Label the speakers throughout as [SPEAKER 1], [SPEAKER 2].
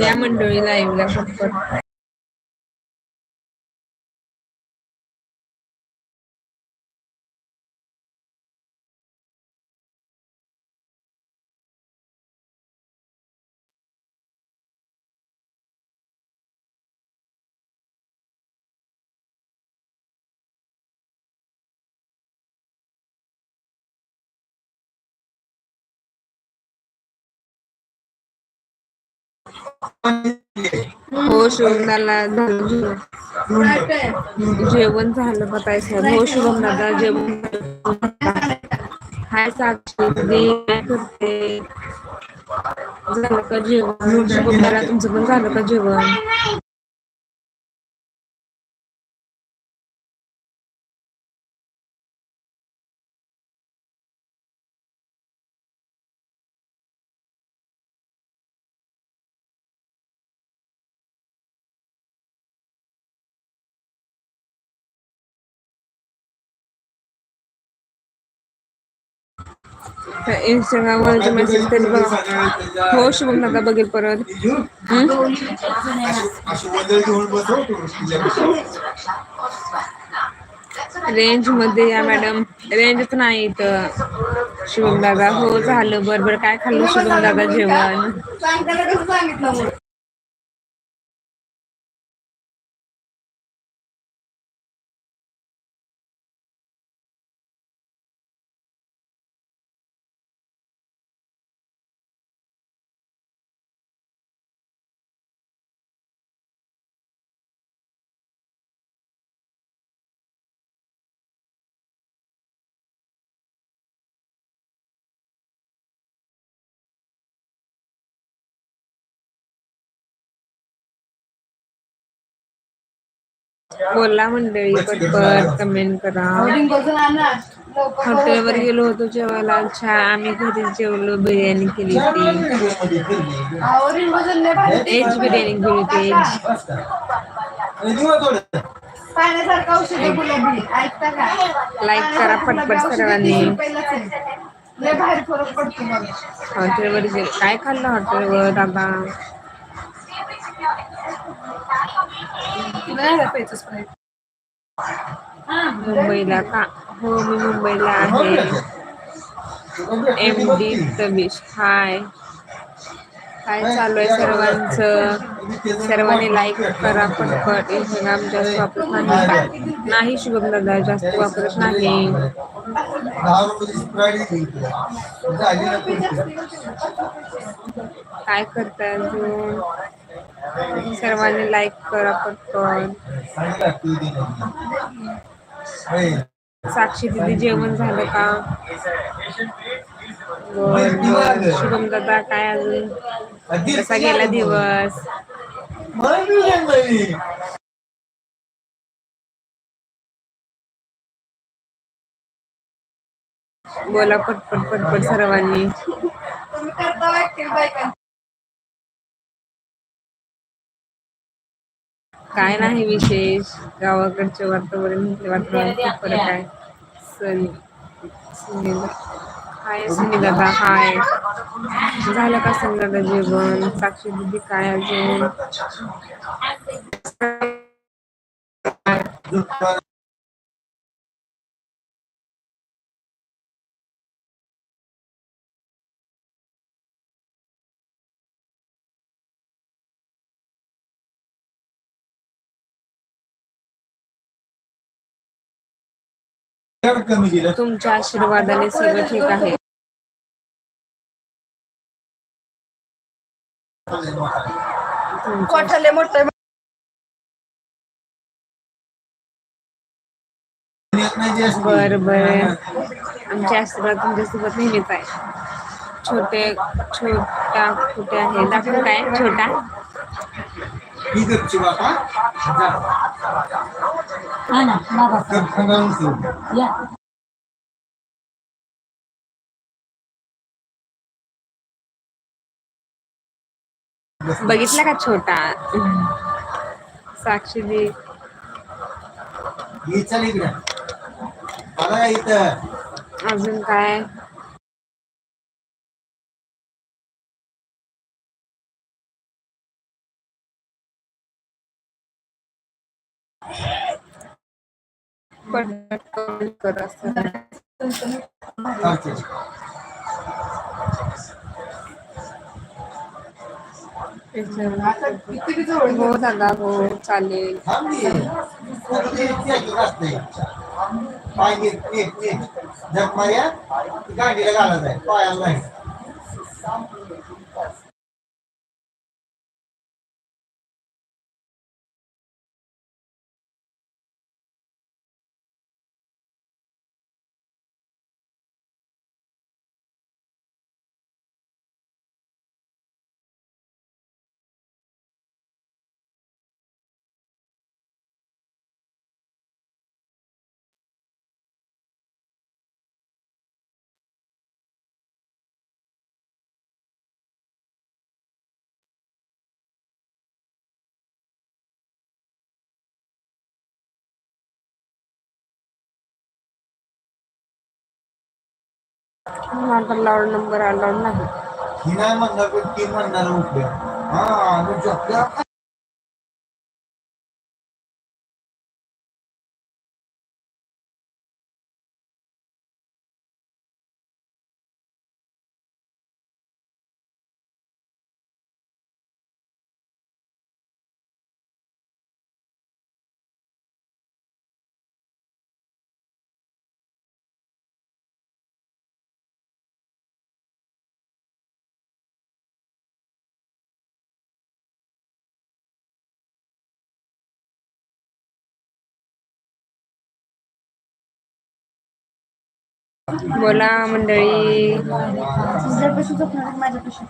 [SPEAKER 1] या मंडळी लाईव्हला पटपट हो शुभमला झालं जेवण. झालं का साहेब हो शुभम दादा जेवण झालं. हाय साक्षी दीदी काय करते झालं का जेवण शुभम दादा तुमचं पण झालं का जेवण इंस्टाग्रामवर जे मेसेज तरी बघा. हो शुभम दादा बघेल परत. रेंजमध्ये या मॅडम रेंजच नाही इथं शुभम दादा. हो झालं. बरं बरं. काय खाल्लं शुभम दादा? जेवण. बोला मंडळी पटपट कमेंट करा. हॉटेलवर गेलो होतो जेवायला. अच्छा आम्ही घरी जेवलो बिर्याणी केली होती. एज बिर्याणी केली होती लाईक करा पटपट सर्वांनी. हॉटेलवर गेलो. काय खाल्लं हॉटेलवर दादा?
[SPEAKER 2] प्यायचं स्प्राईट
[SPEAKER 1] मुंबईला का? हो मी मुंबईला आहे. एम डी तमिश हाय. काय चालू आहे सर्वांचं? सर्वांनी लाईक करा पटपट. इंस्टाग्राम जास्त वापरत नाही. नाही शुभम दादा जास्त वापरत नाही. काय करताय अजून? सर्वांनी लाईक करा.
[SPEAKER 3] होय.
[SPEAKER 1] साक्षी दिदी जेवण झालं का शुभम दादा काय अजून कसा गेला दिवस. बोला पटपट पटपट सर्वांनी काय नाही विशेष. गावाकडचे वातावरण वातावरण खूप फरक आहे. सनी सुनील हाय सुनील दादा हाय. झालं का सुनील दादा जेवण? साक्षी दिदी काय अजून? तुमच्या आशीर्वादाने सगळं ठीक आहे.
[SPEAKER 2] कोठाले मोठं.
[SPEAKER 1] बर बर. आमचे आशीर्वाद तुमच्यासोबत नेहमीच आहे छोटे छोटा कुठे आहे? दाखवू काय? छोटा?
[SPEAKER 3] ही.
[SPEAKER 4] हा ना Yeah.
[SPEAKER 1] बघितला का छोटा। साक्षी
[SPEAKER 3] जी
[SPEAKER 1] अजून काय? करत हो दादा हो चालेल.
[SPEAKER 3] थांब
[SPEAKER 1] माझा लाड नंबर अलाउड नाही.
[SPEAKER 3] ही नाही म्हणणार पण तीन म्हणणार उठल्या हा
[SPEAKER 1] बोला मंडळी.
[SPEAKER 2] माझ्यापाशी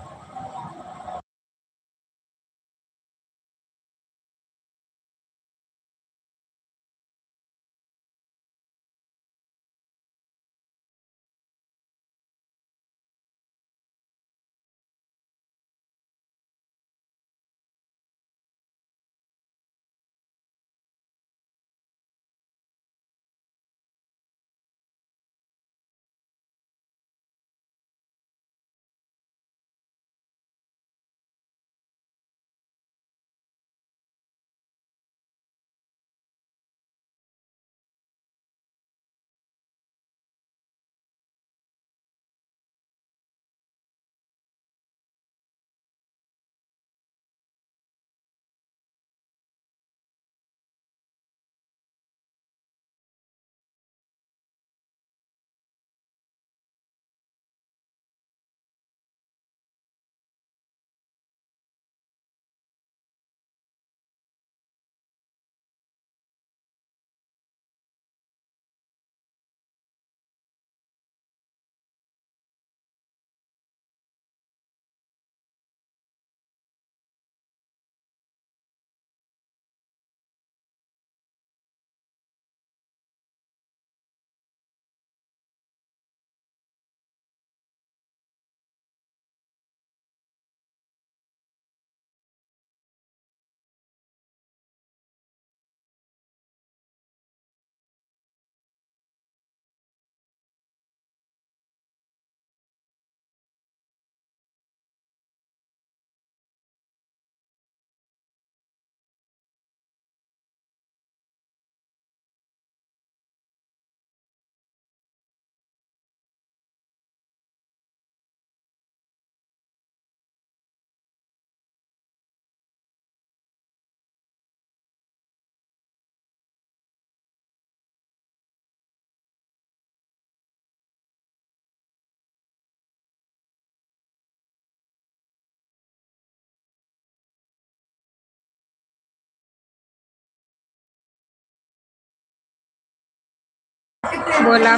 [SPEAKER 1] बोला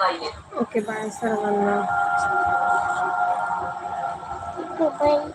[SPEAKER 1] पटपट. ओके बाय सर्वांना
[SPEAKER 5] बाय